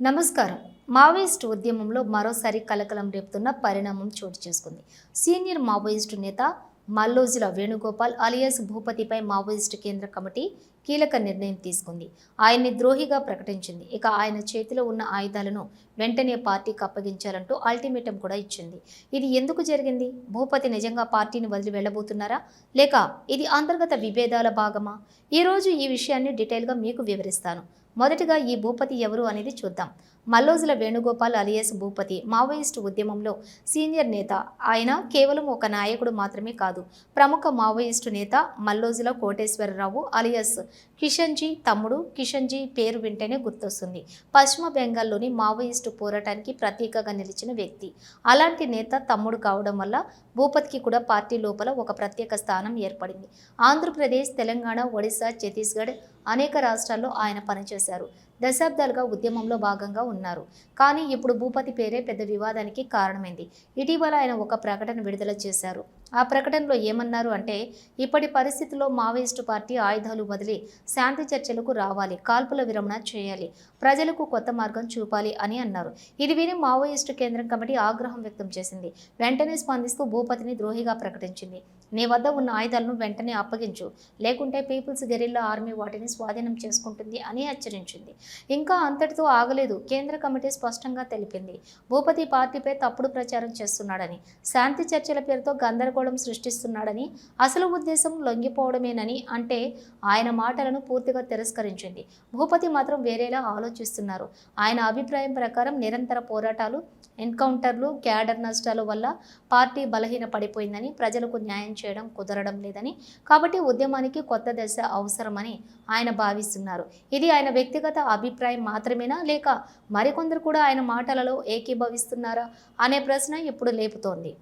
నమస్కారం. మావోయిస్ట్ ఉద్యమంలో మరోసారి కలకలం రేపుతున్న పరిణామం చోటు చేసుకుంది. సీనియర్ మావోయిస్టు నేత మల్లోజుల వేణుగోపాల్ అలియాస్ భూపతిపై మావోయిస్టు కేంద్ర కమిటీ కీలక నిర్ణయం తీసుకుంది. ఆయన్ని ద్రోహిగా ప్రకటించింది. ఇక ఆయన చేతిలో ఉన్న ఆయుధాలను వెంటనే పార్టీకి అప్పగించాలంటూ అల్టిమేటం కూడా ఇచ్చింది. ఇది ఎందుకు జరిగింది? భూపతి నిజంగా పార్టీని వదిలి వెళ్ళబోతున్నారా? లేక ఇది అంతర్గత విభేదాల భాగమా? ఈరోజు ఈ విషయాన్ని డీటెయిల్గా మీకు వివరిస్తాను. మొదటగా ఈ భూపతి ఎవరు అనేది చూద్దాం. మల్లోజుల వేణుగోపాల్ అలియాస్ భూపతి మావోయిస్టు ఉద్యమంలో సీనియర్ నేత. ఆయన కేవలం ఒక నాయకుడు మాత్రమే కాదు ప్రముఖ మావోయిస్టు నేత మల్లోజుల కోటేశ్వరరావు అలియాస్ కిషన్జీ తమ్ముడు కిషన్జీ పేరు వింటేనే గుర్తొస్తుంది. పశ్చిమ బెంగాల్లోని మావోయిస్టు పోరాటానికి ప్రత్యేకంగా నిలిచిన వ్యక్తి. అలాంటి నేత తమ్ముడు కావడం వల్ల భూపతికి కూడా పార్టీ లోపల ఒక ప్రత్యేక స్థానం ఏర్పడింది. ఆంధ్రప్రదేశ్ తెలంగాణ ఒడిశా ఛత్తీస్గఢ్ అనేక రాష్ట్రాల్లో ఆయన పనిచేశారు. దశాబ్దాలుగా ఉద్యమంలో భాగంగా ఉన్నారు. కానీ ఇప్పుడు భూపతి పేరే పెద్ద వివాదానికి కారణమైంది. ఇటీవల ఆయన ఒక ప్రకటన విడుదల చేశారు. ఆ ప్రకటనలో ఏమన్నారు అంటే ఇప్పటి పరిస్థితుల్లో మావోయిస్టు పార్టీ ఆయుధాలు వదిలి శాంతి చర్చలకు రావాలి కాల్పుల విరమణ చేయాలి ప్రజలకు కొత్త మార్గం చూపాలి అని అన్నారు. ఇది విని మావోయిస్టు కేంద్రం కమిటీ ఆగ్రహం వ్యక్తం చేసింది. వెంటనే స్పందిస్తూ భూపతిని ద్రోహిగా ప్రకటించింది. నీ వద్ద ఉన్న ఆయుధాలను వెంటనే అప్పగించు. లేకుంటే పీపుల్స్ గెరిల్లా ఆర్మీ వాటిని స్వాధీనం చేసుకుంటుంది అని హెచ్చరించింది. ఇంకా అంతటితో ఆగలేదు కేంద్ర కమిటీ స్పష్టంగా తెలిపింది. భూపతి పార్టీపై తప్పుడు ప్రచారం చేస్తున్నాడని శాంతి చర్చల పేరుతో గందరగోళం సృష్టిస్తున్నాడని అసలు ఉద్దేశం లొంగిపోవడమేనని అంటే ఆయన మాటలను పూర్తిగా తిరస్కరించింది. భూపతి మాత్రం వేరేలా ఆలోచిస్తున్నారు. ఆయన అభిప్రాయం ప్రకారం నిరంతర పోరాటాలు ఎన్కౌంటర్లు క్యాడర్ నష్టాల వల్ల పార్టీ బలహీన పడిపోయిందని ప్రజలకు న్యాయం చేయడం కుదరడం లేదని. కాబట్టి ఉద్యమానికి కొత్త దశ అవసరమని ఆయన భావిస్తున్నారు. ఇది ఆయన వ్యక్తిగత అభిప్రాయం మాత్రమేనా? లేక మరికొందరు కూడా ఆయన మాటలలో ఏకీభవిస్తున్నారా? అనే ప్రశ్న ఇప్పుడు లేపుతోంది.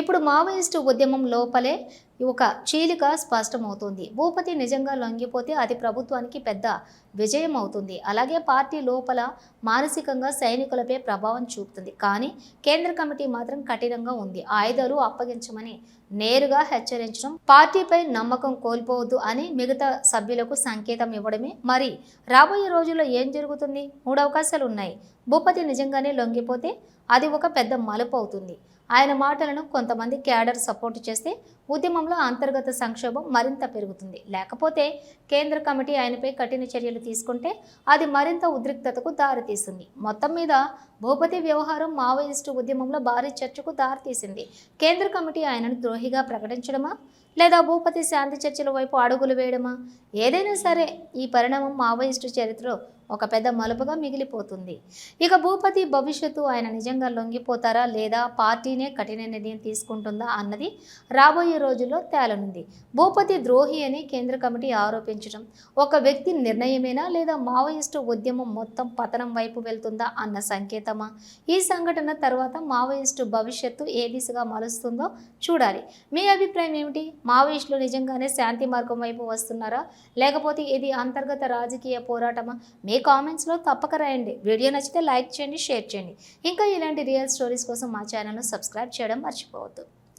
ఇప్పుడు మావోయిస్టు ఉద్యమం లోపలే ఒక చీలిక స్పష్టమవుతుంది. భూపతి నిజంగా లొంగిపోతే అది ప్రభుత్వానికి పెద్ద విజయం అవుతుంది అలాగే పార్టీ లోపల మానసికంగా సైనికులపై ప్రభావం చూపుతుంది. కానీ కేంద్ర కమిటీ మాత్రం కఠినంగా ఉంది. ఆయుధాలు అప్పగించమని నేరుగా హెచ్చరించడం పార్టీపై నమ్మకం కోల్పోవద్దు అని మిగతా సభ్యులకు సంకేతం ఇవ్వడమే. మరి రాబోయే రోజుల్లో ఏం జరుగుతుంది? మూడు అవకాశాలు ఉన్నాయి భూపతి నిజంగానే లొంగిపోతే అది ఒక పెద్ద మలుపు అవుతుంది. ఆయన మాటలను కొంతమంది క్యాడర్ సపోర్ట్ చేస్తే ఉద్యమంలో అంతర్గత సంక్షోభం మరింత పెరుగుతుంది. లేకపోతే కేంద్ర కమిటీ ఆయనపై కఠిన చర్యలు తీసుకుంటే అది మరింత ఉద్రిక్తతకు దారితీస్తుంది. మొత్తం మీద భూపతి వ్యవహారం మావోయిస్టు ఉద్యమంలో భారీ చర్చకు దారితీసింది. కేంద్ర కమిటీ ఆయనను ద్రోహిగా ప్రకటించడమా? లేదా భూపతి శాంతి చర్చల వైపు అడుగులు వేయడమా? ఏదైనా సరే ఈ పరిణామం మావోయిస్టు చరిత్రలో ఒక పెద్ద మలుపుగా మిగిలిపోతుంది. ఇక భూపతి భవిష్యత్తు ఆయన నిజంగా లొంగిపోతారా లేదా పార్టీనే కఠిన నిర్ణయం తీసుకుంటుందా అన్నది రాబోయే రోజుల్లో తేలనుంది. భూపతి ద్రోహి అని కేంద్ర కమిటీ ఆరోపించడం ఒక వ్యక్తి నిర్ణయమేనా లేదా మావోయిస్టు ఉద్యమం మొత్తం పతనం వైపు వెళ్తుందా అన్న సంకేతమా? ఈ సంఘటన తర్వాత మావోయిస్టు భవిష్యత్తు ఏ దిశగా మలుస్తుందో చూడాలి. మీ అభిప్రాయం ఏమిటి? మావోయిస్టులు నిజంగానే శాంతి మార్గం వైపు వస్తున్నారా? లేకపోతే ఇది అంతర్గత రాజకీయ పోరాటమా? మీ కామెంట్స్లో తప్పక రాయండి. వీడియో నచ్చితే లైక్ చేయండి షేర్ చేయండి. ఇంకా ఇలాంటి రియల్ స్టోరీస్ కోసం మా ఛానల్ను సబ్స్క్రైబ్ చేయడం మర్చిపోవద్దు.